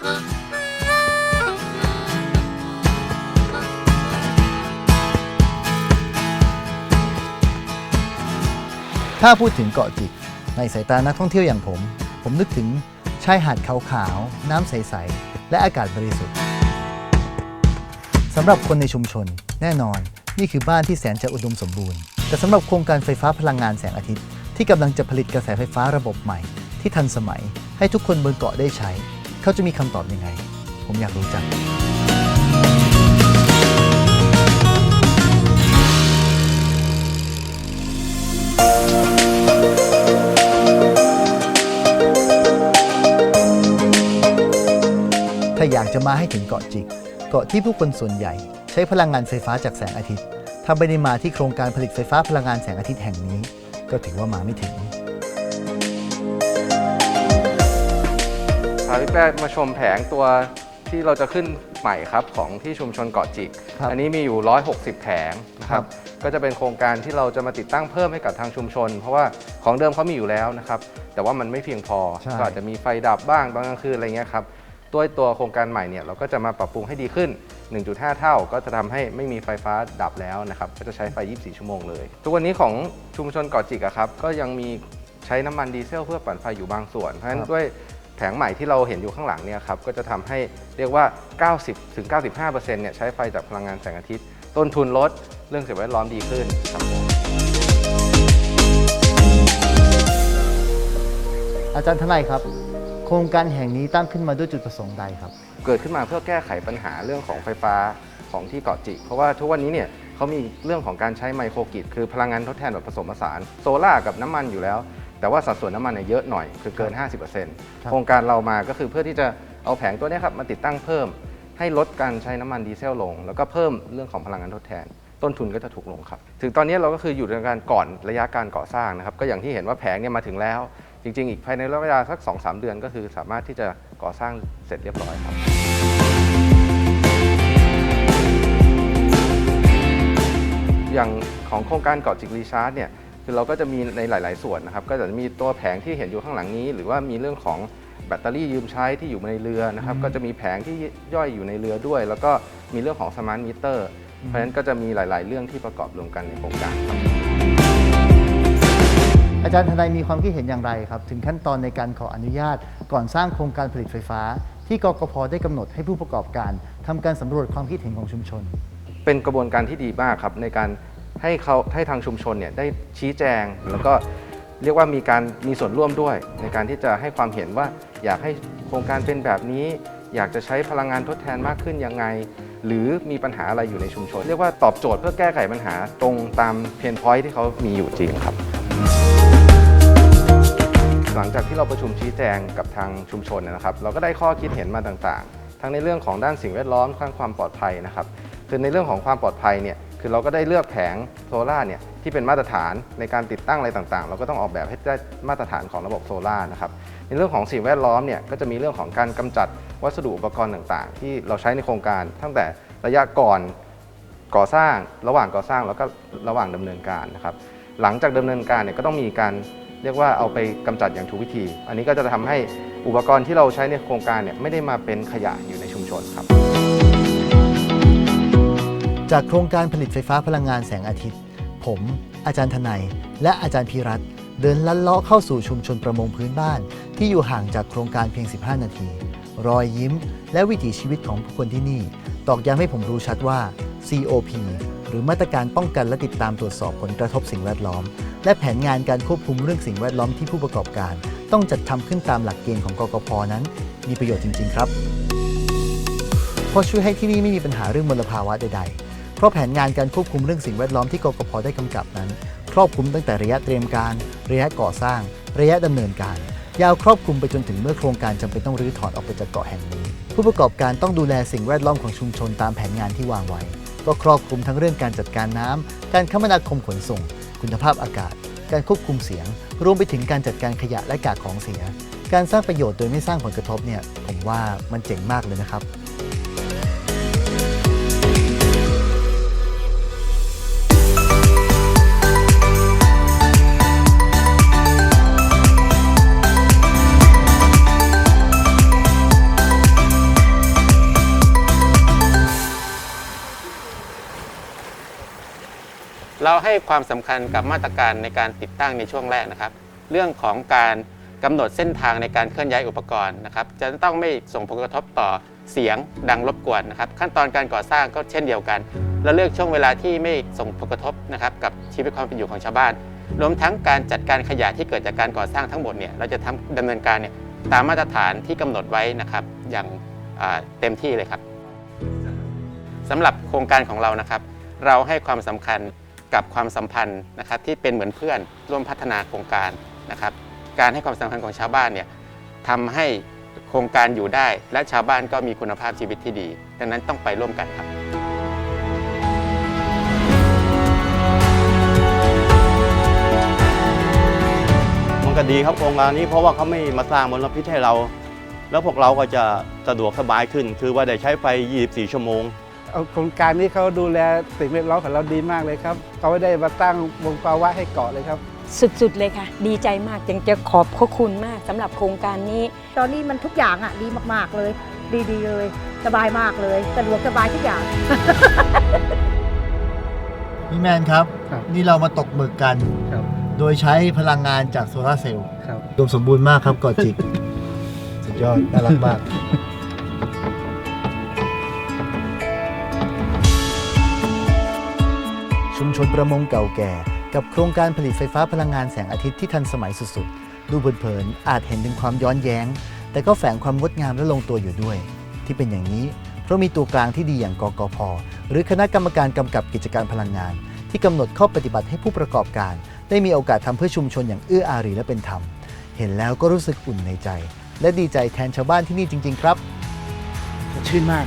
ถ้าพูดถึงเกาะจิก ในสายตานักท่องเที่ยวอย่างผม ผมนึกถึงชายหาดขาวๆ น้ำใส ๆ และอากาศบริสุทธิ์สำหรับคนในชุมชน แน่นอน นี่คือบ้านที่แสนจะอุดมสมบูรณ์ แต่สำหรับโครงการไฟฟ้าพลังงานแสงอาทิตย์ ที่กำลังจะผลิตกระแสไฟฟ้าระบบใหม่ ที่ทันสมัย ให้ทุกคนบนเกาะได้ใช้ เขาจะมีคำตอบยังไง ผมอยากรู้จังถ้าอยากจะมาให้ถึงเกาะจิก เกาะที่ผู้คนส่วนใหญ่ ใช้พลังงานไฟฟ้าจากแสงอาทิตย์ ถ้าไม่ได้มาที่โครงการผลิตไฟฟ้าพลังงานแสงอาทิตย์แห่งนี้ ก็ถือว่ามาไม่ถึง พาพี่แป้มาชมแผงตัวที่เราจะขึ้นใหม่ครับของที่ชุมชนเกาะจิก ครับอันนี้มีอยู่ 160 แผงนะคครัรับ บ ก็จะเป็นโครงการที่เราจะมาติดตั้งเพิ่มให้กับทางชุมชน เพราะว่าของเดิมเขามีอยู่แล้วนะครับ แต่ว่ามันไม่เพียงพอ ใช่ ก็อาจจะมีไฟดับบ้างตอนกลางคืนอะไรเงี้ยครับด้วยตัวโครงการใหม่เนี่ยเราก็จะมาปรับปรุงให้ดีขึ้น 1.5 เท่า ก็จะทำให้ไม่มีไฟฟ้าดับแล้วนะครับ ก็จะใช้ไฟ 24 ชั่วโมงเลย ทุกวันนี้ของชุมชนเกาะจิกอะครับ ก็ยังมีใช้น้ำมันดีเซลเพื่อปั่นไฟอยู่บางส่วน เพราะฉะนั้นด้วย แผงใหม่ที่เราเห็นอยู่ข้างหลังเนี่ยครับก็จะทำให้เรียกว่า 90ถึง95%เนี่ยใช้ไฟจากพลังงานแสงอาทิตย์ ต้นทุนลด เรื่องสิ่งแวดล้อมดีขึ้นครับผมอาจารย์ทนายครับ โครงการแห่งนี้ตั้งขึ้นมาด้วยจุดประสงค์ใดครับ เกิดขึ้นมาเพื่อแก้ไขปัญหาเรื่องของไฟฟ้าของที่เกาะจิกเพราะว่าทุกวันนี้เนี่ยเขามีเรื่องของการใช้ไมโครกริดคือพลังงานทดแทนแบบผสมผสาน โซล่าร์กับน้ำมันอยู่แล้ว แต่ว่าสัดส่วนน้ำมันเนี่ยเยอะหน่อยคือเกิน 50%โครงการเรามาก็คือเพื่อที่จะเอาแผงตัวเนี้ยครับมาติดตั้งเพิ่ม ให้ลดการใช้น้ำมันดีเซลลง แล้วก็เพิ่มเรื่องของพลังงานทดแทน ต้นทุนก็จะถูกลงครับ ถึงตอนนี้เราก็คืออยู่ในการก่อนระยะการก่อสร้างนะครับก็อย่างที่เห็นว่าแผงเนี่ยมาถึงแล้ว จริง ๆ อีกภายในระยะเวลาสัก 2-3 เดือนก็คือสามารถที่จะก่อสร้างเสร็จเรียบร้อยครับ อย่างของโครงการเกาะจิกรีชาร์จเนี่ย คือเราก็จะมีในหลาย ๆ ส่วนนะครับ ก็จะมีตัวแผงที่เห็นอยู่ข้างหลังนี้ หรือว่ามีเรื่องของแบตเตอรี่ยืมใช้ที่อยู่ในเรือนะครับ ก็จะมีแผงที่ย่อยอยู่ในเรือด้วย แล้วก็มีเรื่องของสมาร์ทมิเตอร์ เพราะฉะนั้นก็จะมีหลาย ๆ เรื่องที่ประกอบรวมกันในโครงการครับอาจารย์ทนายมีความคิดเห็นอย่างไรครับ ถึงขั้นตอนในการขออนุญาต ก่อนสร้างโครงการผลิตไฟฟ้า ที่กกพได้กำหนดให้ผู้ประกอบการทำการสำรวจความคิดเห็นของชุมชน เป็นกระบวนการที่ดีมากครับในการ ให้เขาให้ทางชุมชนเนี่ยได้ชี้แจง แล้วก็เรียกว่ามีการมีส่วนร่วมด้วย ในการที่จะให้ความเห็นว่าอยากให้โครงการเป็นแบบนี้ อยากจะใช้พลังงานทดแทนมากขึ้นยังไง หรือมีปัญหาอะไรอยู่ในชุมชน เรียกว่าตอบโจทย์เพื่อแก้ไขปัญหาตรงตามเพนพอยที่เขามีอยู่จริงครับ หลังจากที่เราประชุมชี้แจงกับทางชุมชนนะครับ เราก็ได้ข้อคิดเห็นมาต่างๆ ทั้งในเรื่องของด้านสิ่งแวดล้อมข้างความปลอดภัยนะครับคือในเรื่องของความปลอดภัยเนี่ย คือเราก็ได้เลือกแผงโซล่าเนี่ยที่เป็นมาตรฐานในการติดตั้งอะไรต่างๆ เราก็ต้องออกแบบให้ได้มาตรฐานของระบบโซล่านะครับในเรื่องของสิ่งแวดล้อมเนี่ยก็จะมีเรื่องของการกำจัดวัสดุอุปกรณ์ต่างๆ ที่เราใช้ในโครงการ ตั้งแต่ระยะก่อนก่อสร้างระหว่างก่อสร้างแล้วก็ระหว่างดำเนินการนะครับหลังจากดำเนินการเนี่ยก็ต้องมีการเรียกว่าเอาไปกำจัดอย่างถูกวิธี อันนี้ก็จะทำให้อุปกรณ์ที่เราใช้ในโครงการเนี่ยไม่ได้มาเป็นขยะอยู่ในชุมชนครับ จากโครงการผลิตไฟฟ้าพลังงานแสงอาทิตย์ ผม อาจารย์ทนายและอาจารย์พีรัตเดินลัดเลาะเข้าสู่ชุมชนประมงพื้นบ้าน ที่อยู่ห่างจากโครงการเพียง 15 นาที รอยยิ้ม และวิถีชีวิตของผู้คนที่นี่ ตอกย้ำให้ผมรู้ชัดว่า COP หรือมาตรการป้องกันและติดตามตรวจสอบผลกระทบสิ่งแวดล้อม และแผนงานการควบคุมเรื่องสิ่งแวดล้อมที่ผู้ประกอบการ ต้องจัดทำขึ้นตามหลักเกณฑ์ของกกพนั้น มีประโยชน์จริง ๆ ครับเพราะช่วยให้ที่นี่ไม่มีปัญหาเรื่องมลภาวะใดๆ เพราะแผนงานการควบคุมเรื่องสิ่งแวดล้อมที่กกพได้กำกับนั้น ครอบคลุมตั้งแต่ระยะเตรียมการ ระยะก่อสร้าง ระยะดำเนินการ ยาวครอบคลุมไปจนถึงเมื่อโครงการจำเป็นต้องรื้อถอนออกไปจากเกาะแห่งนี้ ผู้ประกอบการต้องดูแลสิ่งแวดล้อมของชุมชนตามแผนงานที่วางไว้ ก็ครอบคลุมทั้งเรื่องการจัดการน้ำการคมนาคมขนส่ง คุณภาพอากาศ การควบคุมเสียง รวมไปถึงการจัดการขยะและกากของเสีย การสร้างประโยชน์โดยไม่สร้างผลกระทบเนี่ยผมว่ามันเจ๋งมากเลยนะครับ เราให้ความสำคัญกับมาตรการในการติดตั้งในช่วงแรกนะครับ เรื่องของการกำหนดเส้นทางในการเคลื่อนย้ายอุปกรณ์นะครับ จะต้องไม่ส่งผลกระทบต่อเสียงดังรบกวนนะครับ ขั้นตอนการก่อสร้างก็เช่นเดียวกัน และเลือกช่วงเวลาที่ไม่ส่งผลกระทบนะครับกับชีวิตความเป็นอยู่ของชาวบ้าน รวมทั้งการจัดการขยะที่เกิดจากการก่อสร้างทั้งหมดเนี่ยเราจะทำดำเนินการเนี่ยตามมาตรฐานที่กำหนดไว้นะครับอย่างเต็มที่เลยครับสำหรับโครงการของเรานะครับ เราให้ความสำคัญ กับความสัมพันธ์นะครับที่เป็นเหมือนเพื่อนร่วมพัฒนาโครงการนะครับ การให้ความสำคัญของชาวบ้านเนี่ยทำให้โครงการอยู่ได้ และชาวบ้านก็มีคุณภาพชีวิตที่ดี ดังนั้นต้องไปร่วมกันครับมันก็ดีครับโครงการนี้เพราะว่าเขาไม่มาสร้างมลพิษให้เรา แล้วพวกเราก็จะสะดวกสบายขึ้น คือว่าได้ใช้ไฟ 24 ชั่วโมง โครงการนี้เขาดูแลสิ่งแวดล้อมของเราดีมากเลยครับเขาไม่ได้มาตั้งวงภาวะให้เกาะเลยครับ สุดๆเลยค่ะ ดีใจมากยังจะขอบพระคุณมากสำหรับโครงการนี้ ตอนนี้มันทุกอย่างอะดีมากๆเลย ดีๆเลย สบายมากเลยสะดวกสบายทุกอย่าง พี่แมนครับ ครับ นี่เรามาตกหมึกกัน ครับโดยใช้พลังงานจากโซลาร์เซลล์ครับ รวมสมบูรณ์มากครับกอจิก สุดยอด น่ารักมาก ชุมชนประมงเก่าแก่ กับโครงการผลิตไฟฟ้าพลังงานแสงอาทิตย์ที่ทันสมัยสุดๆ ดูเผินๆอาจเห็นถึงความย้อนแย้ง แต่ก็แฝงความงดงามและลงตัวอยู่ด้วย ที่เป็นอย่างนี้ เพราะมีตัวกลางที่ดีอย่างกกพ หรือคณะกรรมการกำกับกิจการพลังงาน ที่กำหนดข้อปฏิบัติให้ผู้ประกอบการ ได้มีโอกาสทำเพื่อชุมชนอย่างเอื้ออารีและเป็นธรรม เห็นแล้วก็รู้สึกอุ่นในใจ และดีใจแทนชาวบ้านที่นี่จริง ๆ ครับ ชื่นมาก